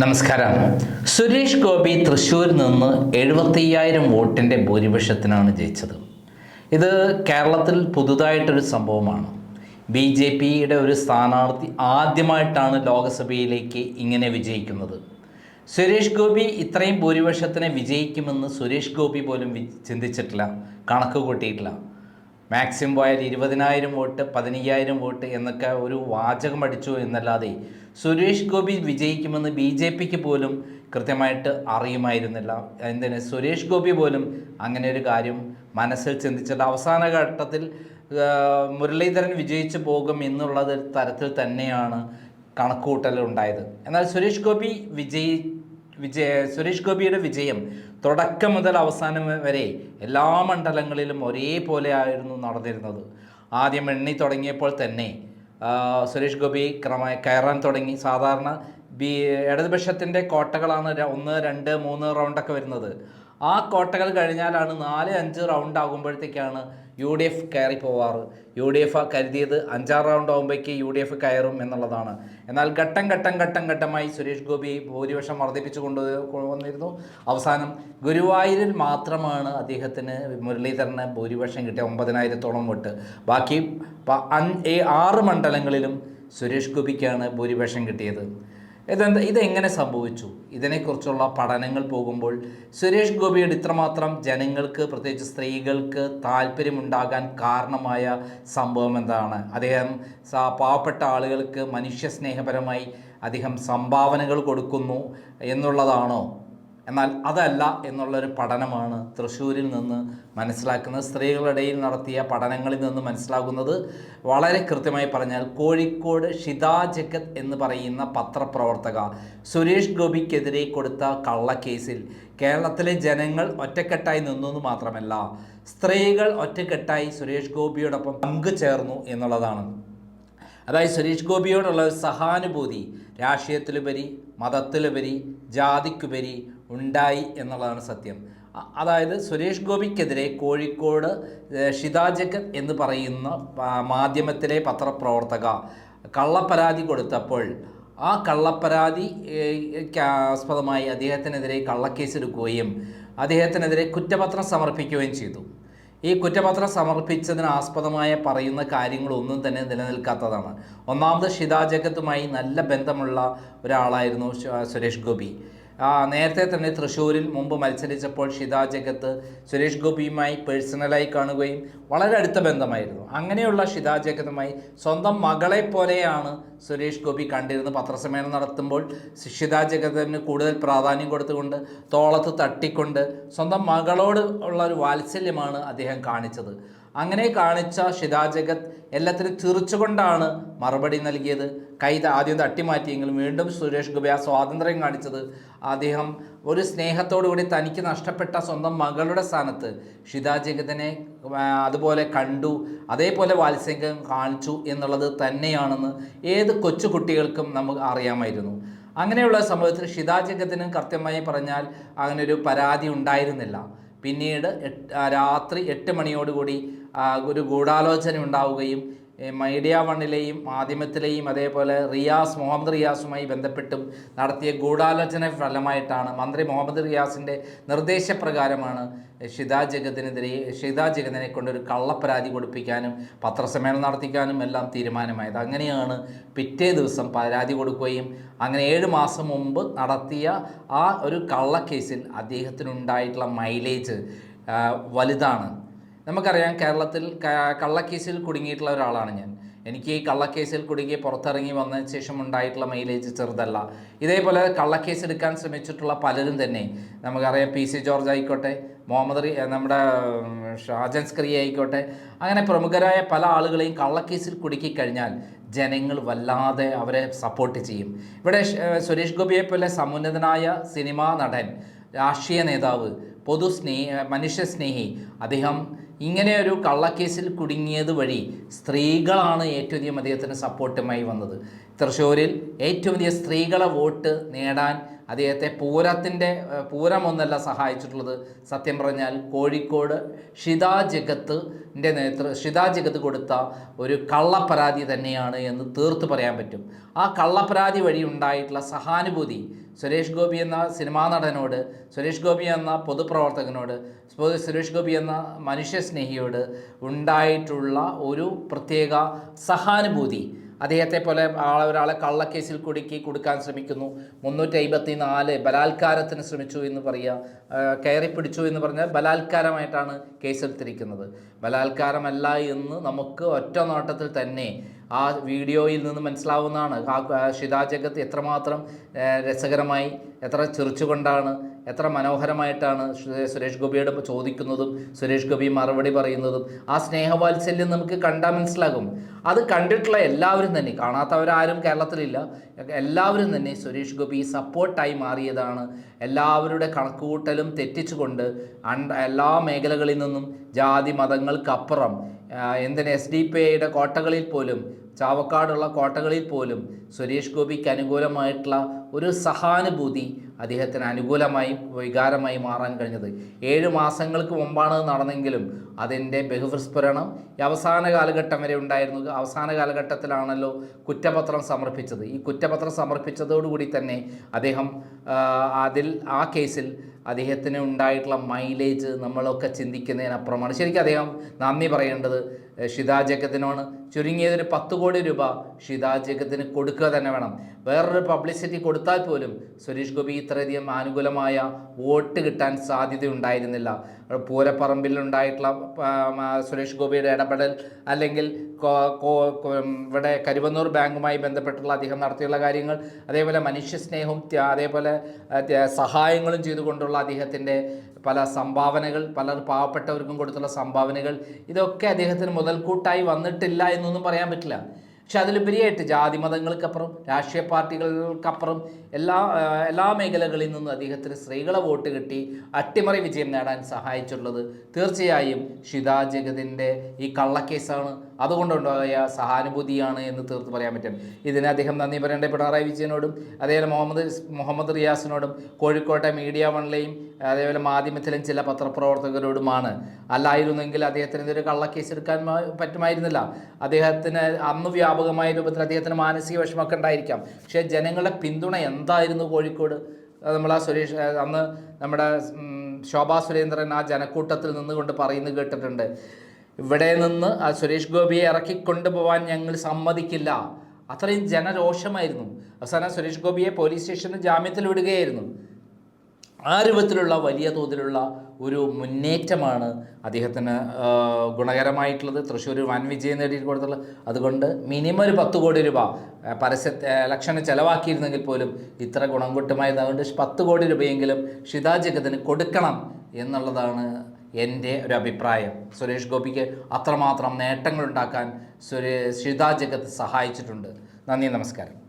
നമസ്കാരം. സുരേഷ് ഗോപി തൃശ്ശൂരിൽ നിന്ന് എഴുപത്തയ്യായിരം വോട്ടിന്റെ ഭൂരിപക്ഷത്തിനാണ് ജയിച്ചത്. ഇത് കേരളത്തിൽ പുതുതായിട്ടൊരു സംഭവമാണ്. ബി ജെ പിയുടെ ഒരു സ്ഥാനാർത്ഥി ആദ്യമായിട്ടാണ് ലോക്സഭയിലേക്ക് ഇങ്ങനെ വിജയിക്കുന്നത്. സുരേഷ് ഗോപി ഇത്രയും ഭൂരിപക്ഷത്തിനെ വിജയിക്കുമെന്ന് സുരേഷ് ഗോപി പോലും ചിന്തിച്ചിട്ടില്ല കണക്ക് കൂട്ടിയിട്ടില്ല മാക്സിമം പോയാൽ ഇരുപതിനായിരം വോട്ട് പതിനയ്യായിരം വോട്ട് എന്നൊക്കെ ഒരു വാചകം അടിച്ചു എന്നല്ലാതെ സുരേഷ് ഗോപി വിജയിക്കുമെന്ന് ബി ജെ പിക്ക് പോലും കൃത്യമായിട്ട് അറിയുമായിരുന്നില്ല. എന്തിന്? സുരേഷ് ഗോപി പോലും അങ്ങനെ ഒരു കാര്യം മനസ്സിൽ ചിന്തിച്ചത് അവസാന ഘട്ടത്തിൽ മുരളീധരൻ വിജയിച്ചു പോകും എന്നുള്ള തരത്തിൽ തന്നെയാണ് കണക്കുകൂട്ടൽ ഉണ്ടായത്. എന്നാൽ സുരേഷ് ഗോപി വിജയി വിജയ സുരേഷ് ഗോപിയുടെ വിജയം തുടക്കം മുതൽ അവസാനം വരെ എല്ലാ മണ്ഡലങ്ങളിലും ഒരേപോലെ ആയിരുന്നു നടന്നിരുന്നത്. ആദ്യം എണ്ണി തുടങ്ങിയപ്പോൾ തന്നെ സുരേഷ് ഗോപി ക്രമ കയറാൻ തുടങ്ങി. സാധാരണ ബി ഇടതുപക്ഷത്തിന്റെ കോട്ടകളാണ് ഒന്ന് രണ്ട് മൂന്ന് റൗണ്ടൊക്കെ വരുന്നത്. ആ കോട്ടകൾ കഴിഞ്ഞാലാണ് നാല് അഞ്ച് റൗണ്ട് ആകുമ്പോഴത്തേക്കാണ് യു ഡി എഫ് കയറി പോവാറ്. യു ഡി എഫ് കരുതിയത് അഞ്ചാറ് റൗണ്ട് ആകുമ്പോഴേക്ക് യു ഡി എഫ് കയറും എന്നുള്ളതാണ്. എന്നാൽ ഘട്ടം ഘട്ടം ഘട്ടം ഘട്ടമായി സുരേഷ് ഗോപി ഭൂരിപക്ഷം വർദ്ധിപ്പിച്ചു കൊണ്ടു വന്നിരുന്നു. അവസാനം ഗുരുവായൂരിൽ മാത്രമാണ് അദ്ദേഹത്തിന് മുരളീധരന് ഭൂരിപക്ഷം കിട്ടിയ ഒമ്പതിനായിരത്തോളം വോട്ട്. ബാക്കി ആറ് മണ്ഡലങ്ങളിലും സുരേഷ് ഗോപിക്കാണ് ഭൂരിപക്ഷം കിട്ടിയത്. ഇതെന്താ ഇതെങ്ങനെ സംഭവിച്ചു? ഇതിനെക്കുറിച്ചുള്ള പഠനങ്ങൾ പോകുമ്പോൾ സുരേഷ് ഗോപിയുടെ ഇത്രമാത്രം ജനങ്ങൾക്ക് പ്രത്യേകിച്ച് സ്ത്രീകൾക്ക് താല്പര്യമുണ്ടാകാൻ കാരണമായ സംഭവം എന്താണ്? അദ്ദേഹം പാവപ്പെട്ട ആളുകൾക്ക് മനുഷ്യ സ്നേഹപരമായി അദ്ദേഹം സംഭാവനകൾ കൊടുക്കുന്നു എന്നുള്ളതാണോ? എന്നാൽ അതല്ല എന്നുള്ളൊരു പഠനമാണ് തൃശ്ശൂരിൽ നിന്ന് മനസ്സിലാക്കുന്നത്. സ്ത്രീകളുടെ ഇടയിൽ നടത്തിയ പഠനങ്ങളിൽ നിന്ന് മനസ്സിലാകുന്നത് വളരെ കൃത്യമായി പറഞ്ഞാൽ കോഴിക്കോട് ഷിതാ ജഗത് എന്ന് പറയുന്ന പത്രപ്രവർത്തക സുരേഷ് ഗോപിക്കെതിരെ കൊടുത്ത കള്ളക്കേസിൽ കേരളത്തിലെ ജനങ്ങൾ ഒറ്റക്കെട്ടായി നിന്നു മാത്രമല്ല സ്ത്രീകൾ ഒറ്റക്കെട്ടായി സുരേഷ് ഗോപിയോടൊപ്പം പങ്കുചേർന്നു എന്നുള്ളതാണ്. അതായത് സുരേഷ് ഗോപിയോടുള്ള ഒരു സഹാനുഭൂതി രാഷ്ട്രീയത്തിലുപരി മതത്തിലുപരി ജാതിക്കുപരി ഉണ്ടായി എന്നുള്ളതാണ് സത്യം. അതായത് സുരേഷ് ഗോപിക്കെതിരെ കോഴിക്കോട് ഷിതാജക്കൻ ഷിതാ എന്ന് പറയുന്ന മാധ്യമത്തിലെ പത്രപ്രവർത്തക കള്ളപ്പരാതി കൊടുത്തപ്പോൾ ആ കള്ളപ്പരാതി ആസ്പദമായി അദ്ദേഹത്തിനെതിരെ കള്ളക്കേസ് എടുക്കുകയും അദ്ദേഹത്തിനെതിരെ കുറ്റപത്രം സമർപ്പിക്കുകയും ചെയ്തു. ഈ കുറ്റപത്രം സമർപ്പിച്ചതിന് ആസ്പദമായ പറയുന്ന കാര്യങ്ങളൊന്നും തന്നെ നിലനിൽക്കാത്തതാണ്. ഒന്നാമത് ഷിതാ ജഗത്തുമായി നല്ല ബന്ധമുള്ള ഒരാളായിരുന്നു സുരേഷ് ഗോപി. നേരത്തെ തന്നെ തൃശ്ശൂരിൽ മുമ്പ് മത്സരിച്ചപ്പോൾ ഷിതാ ജഗത്ത് സുരേഷ് ഗോപിയുമായി പേഴ്സണലായി കാണുകയും വളരെ അടുത്ത ബന്ധമായിരുന്നു. അങ്ങനെയുള്ള ഷിതാ ജഗത്തുമായി സ്വന്തം മകളെ പോലെയാണ് സുരേഷ് ഗോപി കണ്ടിരുന്നത്. പത്രസമ്മേളനം നടത്തുമ്പോൾ ഷിത ജഗത്തിന് കൂടുതൽ പ്രാധാന്യം കൊടുത്തുകൊണ്ട് തോളത്ത് തട്ടിക്കൊണ്ട് സ്വന്തം മകളോട് ഉള്ള ഒരു വാത്സല്യമാണ് അദ്ദേഹം കാണിച്ചത്. അങ്ങനെ കാണിച്ച ഷിതാ ജഗത് എല്ലാത്തിനും ചിറിച്ചുകൊണ്ടാണ് മറുപടി നൽകിയത്. കൈ ആദ്യം തട്ടിമാറ്റിയെങ്കിലും വീണ്ടും സുരേഷ് ഗോപി ആ സ്വാതന്ത്ര്യം കാണിച്ചത് അദ്ദേഹം ഒരു സ്നേഹത്തോടുകൂടി തനിക്ക് നഷ്ടപ്പെട്ട സ്വന്തം മകളുടെ സ്ഥാനത്ത് ഷിതാ ജഗത്തിനെ അതുപോലെ കണ്ടു അതേപോലെ വാത്സല്യം കാണിച്ചു എന്നുള്ളത് തന്നെയാണെന്ന് ഏത് കൊച്ചു കുട്ടികൾക്കും നമുക്ക് അറിയാമായിരുന്നു. അങ്ങനെയുള്ള സംഭവത്തിൽ ഷിതാ ജഗത്തിന് കൃത്യമായി പറഞ്ഞാൽ അങ്ങനെ ഒരു പരാതി ഉണ്ടായിരുന്നില്ല. പിന്നീട് രാത്രി എട്ട് മണിയോടുകൂടി ഒരു ഗൂഢാലോചന ഉണ്ടാവുകയും മീഡിയ വണ്ണിലെയും മാധ്യമത്തിലെയും അതേപോലെ റിയാസ് മുഹമ്മദ് റിയാസുമായി ബന്ധപ്പെട്ടും നടത്തിയ ഗൂഢാലോചന ഫലമായിട്ടാണ് മന്ത്രി മുഹമ്മദ് റിയാസിന്റെ നിർദ്ദേശപ്രകാരമാണ് ഷിത ജഗത്തിനെതിരെ ഷിത ജഗത്തിനെ കൊണ്ടൊരു കള്ളപ്പരാതി കൊടുപ്പിക്കാനും പത്രസമ്മേളനം നടത്തിക്കാനും എല്ലാം തീരുമാനമായത്. അങ്ങനെയാണ് പിറ്റേ ദിവസം പരാതി കൊടുക്കുകയും അങ്ങനെ ഏഴ് മാസം മുമ്പ് നടത്തിയ ആ ഒരു കള്ളക്കേസിൽ അദ്ദേഹത്തിനുണ്ടായിട്ടുള്ള മൈലേജ് വലുതാണ്. നമുക്കറിയാം കേരളത്തിൽ കള്ളക്കേസിൽ കുടുങ്ങിയിട്ടുള്ള ഒരാളാണ് ഞാൻ. എനിക്ക് ഈ കള്ളക്കേസിൽ കുടുങ്ങി പുറത്തിറങ്ങി വന്നതിന് ശേഷം ഉണ്ടായിട്ടുള്ള മൈലേജ് ചെറുതല്ല. ഇതേപോലെ കള്ളക്കേസ് എടുക്കാൻ ശ്രമിച്ചിട്ടുള്ള പലരും തന്നെ. നമുക്കറിയാം പി സി ജോർജ് ആയിക്കോട്ടെ മുഹമ്മദ് നമ്മുടെ ഷാജൻ സ്ക്രീ ആയിക്കോട്ടെ അങ്ങനെ പ്രമുഖരായ പല ആളുകളെയും കള്ളക്കേസിൽ കുടുക്കിക്കഴിഞ്ഞാൽ ജനങ്ങൾ വല്ലാതെ അവരെ സപ്പോർട്ട് ചെയ്യും. ഇവിടെ സുരേഷ് ഗോപിയെ പോലെ സമുന്നതനായ സിനിമാ നടൻ രാഷ്ട്രീയ നേതാവ് പൊതു സ്നേഹ മനുഷ്യസ്നേഹി. അദ്ദേഹം ഇങ്ങനെ ഒരു കള്ളക്കേസിൽ കുടുങ്ങിയത് വഴി സ്ത്രീകളാണ് ഏറ്റവും അധികം അദ്ദേഹത്തിന് സപ്പോർട്ടുമായി വന്നത്. തൃശ്ശൂരിൽ ഏറ്റവും വലിയ സ്ത്രീകളെ വോട്ട് നേടാൻ അദ്ദേഹത്തെ പൂരത്തിന്റെ പൂരം പൂരമൊന്നല്ല സഹായിച്ചിട്ടുള്ളത്. സത്യം പറഞ്ഞാൽ കോഴിക്കോട് ഷിതാ ജഗത്തിന്റെ നേതൃ ഷിതാ ജഗത്ത് കൊടുത്ത ഒരു കള്ളപ്പരാതി തന്നെയാണ് എന്ന് തീർത്ത് പറയാൻ പറ്റും. ആ കള്ളപ്പരാതി വഴി ഉണ്ടായിട്ടുള്ള സഹാനുഭൂതി സുരേഷ് ഗോപി എന്ന സിനിമാ നടനോട് സുരേഷ് ഗോപി എന്ന പൊതുപ്രവർത്തകനോട് സുരേഷ് ഗോപി എന്ന മനുഷ്യസ്നേഹിയോട് ഉണ്ടായിട്ടുള്ള ഒരു പ്രത്യേക സഹാനുഭൂതി. അദ്ദേഹത്തെ പോലെ ഒരാളെ കള്ളക്കേസിൽ കുടുക്കി കൊടുക്കാൻ ശ്രമിക്കുന്നു. മുന്നൂറ്റി അമ്പത്തി നാല് ബലാത്കാരത്തിന് ശ്രമിച്ചു എന്ന് പറയുക കയറി പിടിച്ചു എന്ന് പറഞ്ഞാൽ ബലാത്കാരമായിട്ടാണ് കേസെടുത്തിരിക്കുന്നത് ബലാത്കാരമല്ല എന്ന് നമുക്ക് ഒറ്റ നോട്ടത്തിൽ തന്നെ ആ വീഡിയോയിൽ നിന്ന് മനസ്സിലാവുന്നതാണ്. ആ ഷിതാ ജഗത്ത് എത്രമാത്രം രസകരമായി എത്ര ചിറിച്ചുകൊണ്ടാണ് എത്ര മനോഹരമായിട്ടാണ് സുരേഷ് ഗോപിയോട് ചോദിക്കുന്നതും സുരേഷ് ഗോപി മറുപടി പറയുന്നതും ആ സ്നേഹവാത്സല്യം നമുക്ക് കണ്ടാൽ മനസ്സിലാകും. അത് കണ്ടിട്ടുള്ള എല്ലാവരും തന്നെ കാണാത്തവരാരും കേരളത്തിലില്ല എല്ലാവരും തന്നെ സുരേഷ് ഗോപി സപ്പോർട്ടായി മാറിയതാണ്. എല്ലാവരുടെ കണക്കുകൂട്ടലും തെറ്റിച്ചുകൊണ്ട് എല്ലാ മേഖലകളിൽ നിന്നും ജാതി മതങ്ങൾക്കപ്പുറം എന്തിന് എസ് ഡി പി ഐയുടെ കോട്ടകളിൽ പോലും ചാവക്കാടുള്ള കോട്ടകളിൽ പോലും സുരേഷ് ഗോപിക്ക് അനുകൂലമായിട്ടുള്ള ഒരു സഹാനുഭൂതി അദ്ദേഹത്തിന് അനുകൂലമായി വികാരമായി മാറാൻ കഴിഞ്ഞത്. ഏഴ് മാസങ്ങൾക്ക് മുമ്പാണ് നടന്നെങ്കിലും അതിന്റെ ബഹുവിസ്ഫുരണം അവസാന കാലഘട്ടം വരെ ഉണ്ടായിരുന്നു. അവസാന കാലഘട്ടത്തിലാണല്ലോ കുറ്റപത്രം സമർപ്പിച്ചത്. ഈ കുറ്റപത്രം സമർപ്പിച്ചതോടുകൂടി തന്നെ അദ്ദേഹം അതിൽ ആ കേസിൽ അദ്ദേഹത്തിന് ഉണ്ടായിട്ടുള്ള മൈലേജ് നമ്മളൊക്കെ ചിന്തിക്കുന്നതിനപ്പുറമാണ്. ശരിക്കും അദ്ദേഹം നന്ദി പറയേണ്ടത് ഷിതാ ജഗത്തിനോട് ചുരുങ്ങിയതൊരു പത്ത് കോടി രൂപ ഷിതാ ജഗത്തിന് കൊടുക്കുക തന്നെ വേണം. വേറൊരു പബ്ലിസിറ്റി കൊടുത്താൽ പോലും സുരേഷ് ഗോപി ഇത്രയധികം ആനുകൂലമായ വോട്ട് കിട്ടാൻ സാധ്യതയുണ്ടായിരുന്നില്ല. പൂരപ്പറമ്പിലുണ്ടായിട്ടുള്ള സുരേഷ് ഗോപിയുടെ ഇടപെടൽ അല്ലെങ്കിൽ ഇവിടെ കരുവന്നൂർ ബാങ്കുമായി ബന്ധപ്പെട്ടുള്ള അദ്ദേഹം നടത്തിയുള്ള കാര്യങ്ങൾ അതേപോലെ മനുഷ്യസ്നേഹവും അതേപോലെ സഹായങ്ങളും ചെയ്തുകൊണ്ടുള്ള അദ്ദേഹത്തിന്റെ പല സംഭാവനകൾ പല പാവപ്പെട്ടവർക്കും കൊടുത്തുള്ള സംഭാവനകൾ ഇതൊക്കെ അദ്ദേഹത്തിന് മുതൽക്കൂട്ടായി വന്നിട്ടില്ല എന്നൊന്നും പറയാൻ പറ്റില്ല. പക്ഷെ അതിലുപരിയായിട്ട് ജാതി മതങ്ങൾക്കപ്പുറം രാഷ്ട്രീയ പാർട്ടികൾക്കപ്പുറം എല്ലാ എല്ലാ മേഖലകളിൽ നിന്നും അദ്ദേഹത്തിന് സ്ത്രീകളെ വോട്ട് കിട്ടി അട്ടിമറി വിജയം നേടാൻ സഹായിച്ചുള്ളത് തീർച്ചയായും ഷിതാ ജഗതിന്റെ ഈ കള്ളക്കേസാണ്. അതുകൊണ്ടുണ്ടായ സഹാനുഭൂതിയാണ് എന്ന് തീർത്ത് പറയാൻ പറ്റും. ഇതിന് അദ്ദേഹം നന്ദി പറയേണ്ട പിണറായി വിജയനോടും അതേപോലെ മുഹമ്മദ് മുഹമ്മദ് റിയാസിനോടും കോഴിക്കോട്ടെ മീഡിയ വണിലെയും അതേപോലെ മാധ്യമത്തിലും ചില പത്രപ്രവർത്തകരോടുമാണ്. അല്ലായിരുന്നെങ്കിൽ അദ്ദേഹത്തിന് ഒരു കള്ളക്കേസ് എടുക്കാൻ പറ്റുമായിരുന്നില്ല. അദ്ദേഹത്തിന് അന്ന് വ്യാപകമായ രൂപത്തിൽ അദ്ദേഹത്തിന് മാനസിക വിഷമമൊക്കെ ഉണ്ടായിരിക്കാം. പക്ഷേ ജനങ്ങളുടെ പിന്തുണ എന്തായിരുന്നു കോഴിക്കോട്? നമ്മൾ ആ സുരേഷ് അന്ന് നമ്മുടെ ശോഭാ സുരേന്ദ്രൻ ആ ജനക്കൂട്ടത്തിൽ നിന്നുകൊണ്ട് പറയുന്നത് കേട്ടിട്ടുണ്ട്. ഇവിടെ നിന്ന് ആ സുരേഷ് ഗോപിയെ ഇറക്കിക്കൊണ്ടുപോകാൻ ഞങ്ങൾ സമ്മതിക്കില്ല. അത്രയും ജനരോഷമായിരുന്നു. അവസാനം സുരേഷ് ഗോപിയെ പോലീസ് സ്റ്റേഷനിൽ ജാമ്യത്തിൽ വിടുകയായിരുന്നു. ആ രൂപത്തിലുള്ള വലിയ തോതിലുള്ള ഒരു മുന്നേറ്റമാണ് അദ്ദേഹത്തിന് ഗുണകരമായിട്ടുള്ളത്. തൃശ്ശൂർ വൻ വിജയം നേടിക്കൊടുത്തുള്ളത് അതുകൊണ്ട് മിനിമം ഒരു പത്ത് കോടി രൂപ പരസ്യ ഇലക്ഷന് ചിലവാക്കിയിരുന്നെങ്കിൽ പോലും ഇത്ര ഗുണം കിട്ടുമായിരുന്നു അതുകൊണ്ട് പത്ത് കോടി രൂപയെങ്കിലും ഷിതാ ജഗത്തിന് കൊടുക്കണം എന്നുള്ളതാണ് എന്റെ ഒരു അഭിപ്രായം. സുരേഷ് ഗോപിക്ക് അത്രമാത്രം നേട്ടങ്ങൾ ഉണ്ടാക്കാൻ സുരേ ഷിതാ ജഗത്ത് സഹായിച്ചിട്ടുണ്ട്. നന്ദി നമസ്കാരം.